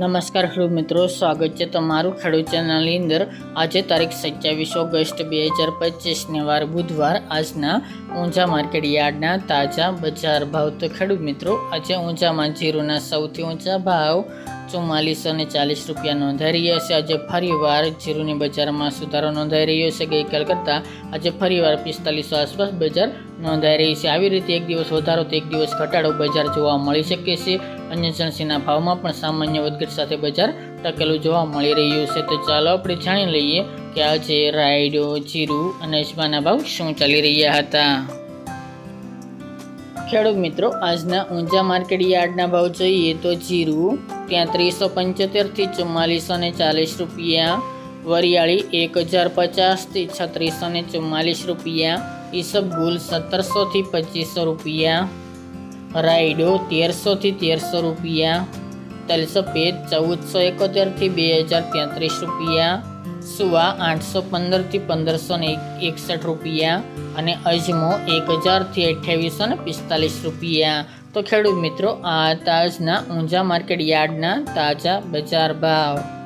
નમસ્કાર ખેડૂત મિત્રો, સ્વાગત છે તમારું ખેડૂત ચેનલની અંદર. આજે તારીખ સત્યાવીસ ઓગસ્ટ બે હજાર પચીસને વાર બુધવાર. આજના ઊંઝા માર્કેટ યાર્ડના તાજા બજાર ભાવ. તો ખેડૂત મિત્રો, આજે ઊંઝામાં જીરુના સૌથી ઊંચા ભાવ ચુમ્માલીસો ને ચાલીસ રૂપિયા નોંધાઈ રહ્યા છે. આજે ફરીવાર જીરુની બજારમાં સુધારો નોંધાઈ રહ્યો છે. ગઈકાલ કરતાં આજે ફરીવાર પિસ્તાલીસો આસપાસ બજાર નોંધાઈ રહી છે. આવી રીતે એક દિવસ વધારો તો એક દિવસ ઘટાડો બજાર જોવા મળી શકે છે. અન્ય જણસીના ભાવમાં પણ સામાન્ય વધઘટ સાથે બજાર ટકેલું જોવા મળી રહ્યું છે. તો ચાલો આપણે જાણી લઈએ કે આજે રાયડો, જીરું અને અજમાના ભાવ શું ચાલી રહ્યા હતા. ખેડૂત મિત્રો, આજના ઊંઝા માર્કેટ યાર્ડના ભાવ જોઈએ તો જીરું ત્યાં ત્રીસો પંચોતેરથી ચુમ્માલીસો ને ચાલીસ રૂપિયા. વરિયાળી એક હજાર પચાસથી છત્રીસો ને ચુમ્માલીસ રૂપિયા. ઈસબગુલ સત્તરસોથી પચીસો રૂપિયા. રાયડો તેરસોથી તેરસો રૂપિયા. તલ સફેદ ચૌદસો એકોતેરથી બે હજાર તેત્રીસ રૂપિયા. સુવા આઠસો પંદરથી પંદરસો ને એકસઠ રૂપિયા. અને અજમો એક હજારથી અઠ્યાવીસો ને પિસ્તાલીસ રૂપિયા. તો ખેડૂત મિત્રો આ તાજના ઊંઝા માર્કેટ યાર્ડના તાજા બજાર ભાવ.